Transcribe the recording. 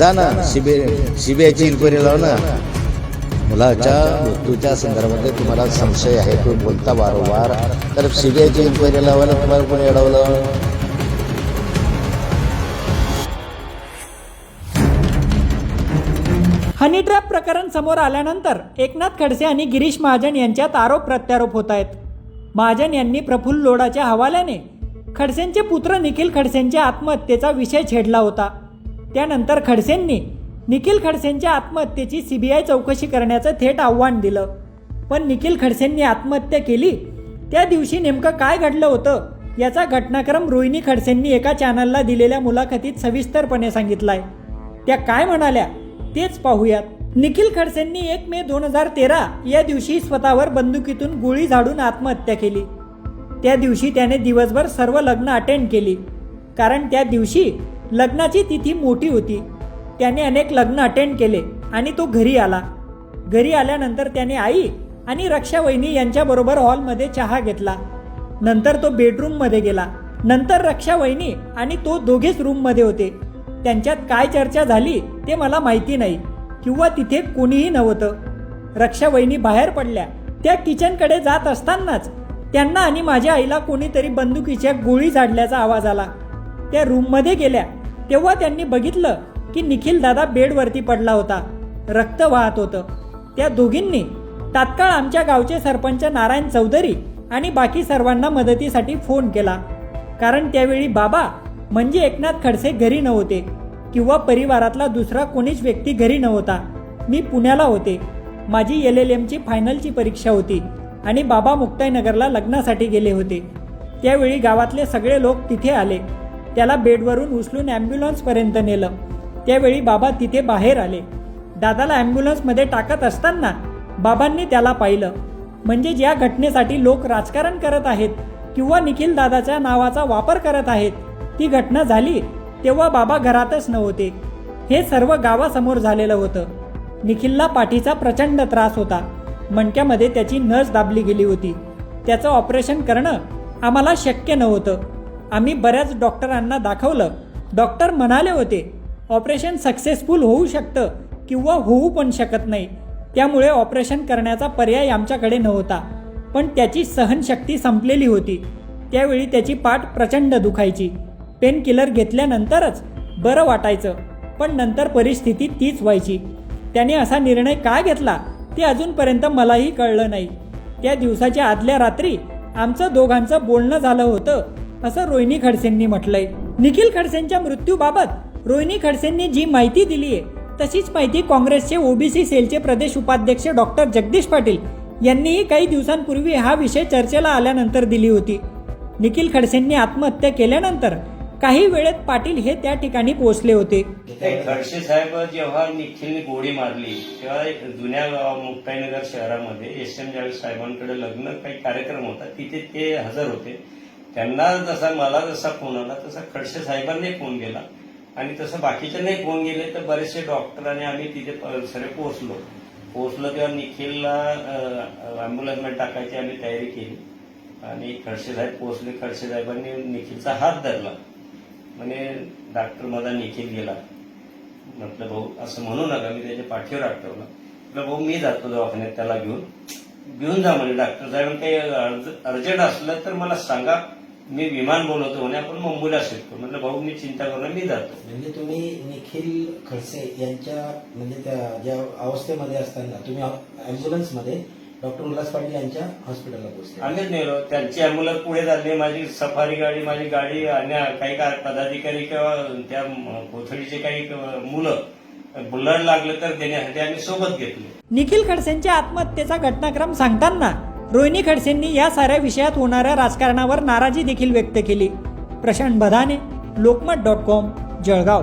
जा ना CBI सीबीआयची inquiry लाव ना. मुलाच्या मृत्यूच्या संदर्भामध्ये तुम्हाला संशय आहे तुम्ही बोलता वारंवार. तर सीबीआयची इन्क्वायरी लावायला तुम्हाला कोणी अडवलं? हनी ट्रॅप प्रकरण समोर आल्यानंतर एकनाथ खडसे आणि गिरीश महाजन यांच्यात आरोप प्रत्यारोप होत आहेत महाजन यांनी प्रफुल्ल लोढाच्या हवाल्याने खडसेंचे पुत्र निखिल खडसेंच्या आत्महत्येचा विषय छेडला होता. त्यानंतर खडसेंनी निखिल खडसेंच्या आत्महत्येची सीबीआय चौकशी करण्याचं थेट आव्हान दिलं. पण निखिल खडसेंनी आत्महत्या केली. त्या दिवशी नेमकं काय घडलं होतं याचा घटनाक्रम रोहिणी खडसेंनी एका चॅनलला दिलेल्या मुलाखतीत सविस्तरपणे सांगितलाय. त्या काय म्हणाल्या तेच पाहूयात. निखिल खडसेंनी एक मे दोन हजार तेरा या दिवशी स्वतःवर बंदुकीतून गोळी झाडून आत्महत्या केली. त्या दिवशी त्याने दिवसभर सर्व लग्न अटेंड केली. कारण त्या दिवशी लग्नाची तिथी मोठी होती. त्याने अनेक लग्न अटेंड केले आणि तो घरी आला. घरी आल्यानंतर त्याने आई आणि रक्षा वहिनी यांच्याबरोबर हॉलमध्ये चहा घेतला. नंतर तो बेडरूममध्ये गेला. नंतर रक्षा वहिनी आणि तो दोघेच रूममध्ये होते. त्यांच्यात काय चर्चा झाली ते मला माहिती नाही किंवा तिथे कोणीही नव्हतं. रक्षा वहिनी बाहेर पडल्या. त्या किचनकडे जात असतानाच त्यांना आणि माझ्या आईला कोणीतरी बंदुकीच्या गोळी झाडल्याचा आवाज आला. त्या रूममध्ये गेल्या. तेव्हा त्यांनी बघितलं की निखिल दादा बेडवरती पडला होता. रक्त वाहत होतं. त्या दोघींनी तात्काळ आमच्या गावचे सरपंच नारायण चौधरी आणि बाकी सर्वांना मदतीसाठी फोन केला. कारण त्यावेळी बाबा म्हणजे एकनाथ खडसे घरी नव्हते किंवा परिवारातला दुसरा कोणीच व्यक्ती घरी नव्हता. मी पुण्याला होते. माझी एल एल एमची फायनलची परीक्षा होती आणि बाबा मुक्ताईनगरला लग्नासाठी गेले होते. त्यावेळी गावातले सगळे लोक तिथे आले. त्याला बेडवरून उचलून ॲम्ब्युलन्सपर्यंत नेलं. त्यावेळी बाबा तिथे बाहेर आले. दादाला ॲम्ब्युलन्समध्ये टाकत असताना बाबांनी त्याला पाहिलं. म्हणजे ज्या घटनेसाठी लोक राजकारण करत आहेत किंवा निखिल दादाच्या नावाचा वापर करत आहेत ती घटना झाली तेव्हा बाबा घरातच नव्हते. हे सर्व गावासमोर झालेलं होतं. निखिलला पाठीचा प्रचंड त्रास होता. मणक्यामध्ये त्याची नस दाबली गेली होती. त्याचं ऑपरेशन करणं आम्हाला शक्य नव्हतं. आम्ही बऱ्याच डॉक्टरांना दाखवलं. डॉक्टर म्हणाले होते ऑपरेशन सक्सेसफुल होऊ शकतं किंवा होऊ पण शकत नाही. त्यामुळे ऑपरेशन करण्याचा पर्याय आमच्याकडे नव्हता. पण त्याची सहनशक्ती संपलेली होती. त्यावेळी त्याची पाठ प्रचंड दुखायची. पेनकिलर घेतल्यानंतरच बरं वाटायचं. पण नंतर परिस्थिती तीच व्हायची. त्याने असा निर्णय का घेतला ते अजूनपर्यंत मलाही कळलं नाही. त्या दिवसाच्या आदल्या रात्री आमचं दोघांचं बोलणं झालं होतं. असं रोहिणी खडसेंनी म्हटलंय. निखिल खडसेंच्या मृत्यूबाबत रोहिणी खडसेंनी जी माहिती दिली आहे तशीच माहिती काँग्रेसचे ओबीसी सेलचे प्रदेश उपाध्यक्ष डॉक्टर जगदीश पाटील यांनीही काही दिवसांपूर्वी हा विषय चर्चेला आल्यानंतर दिली होती. निखिल खडसेंनी आत्महत्या केल्यानंतर काही वेळेत पाटील हे त्या ठिकाणी पोहोचले होते. खडसे साहेब जेव्हा निखिलने गोळी मारली तेव्हा एक जुन्या मुक्ताईनगर शहरामध्ये एस एम जावेद साहेबांकडे लग्न काही कार्यक्रम होता तिथे ते हजर होते. त्यांना जसा मला जसा फोन आला तसा खडसे साहेबांनी फोन गेला आणि तसं बाकीच्यांनाही फोन गेले तर बरेचसे डॉक्टर आणि आम्ही तिथे प- सगळे पोहोचलो. पोहोचलो तेव्हा निखिलला अँब्युलन्समध्ये टाकायची आम्ही तयारी केली. आणि खडसे साहेब पोहोचले. खडसे साहेबांनी निखिलचा हात धरला. म्हणे डॉक्टर माझा निखिल गेला. म्हटलं भाऊ असं म्हणू नका मी त्याच्या पाठीवर आठवलं म्हटलं भाऊ मी जातो दवाखान्यात त्याला घेऊन. घेऊन जा म्हणे डॉक्टर साहेब काही अर्ज- अर्जंट असलं तर मला सांगा. मी विमान बोलवतो म्हणे आपण मुंबईला शिकतो म्हटलं भाऊ मी चिंता करू नका, मी जातो. म्हणजे तुम्ही निखिल खडसे यांच्या म्हणजे त्या ज्या अवस्थेमध्ये असताना तुम्ही अँब्युलन्समध्ये डॉक्टर उल्हास पाटील यांच्या हॉस्पिटलला पोहोचले. आम्हीच नेलो. त्यांची अँब्युलन्स पुढे झाली माझी सफारी गाडी माझी गाडी आणि काही का पदाधिकारी किंवा त्या कोथळीचे काही मुलं बुलढाणा लागलं तर देण्यासाठी आम्ही सोबत घेतले. निखिल खडसेंच्या आत्महत्येचा घटनाक्रम सांगताना रोहिणी खडसेंनी या साऱ्या विषयात होणाऱ्या राजकारणावर नाराजी देखील व्यक्त केली. प्रशांत बधाने लोकमत डॉट कॉम जळगाव.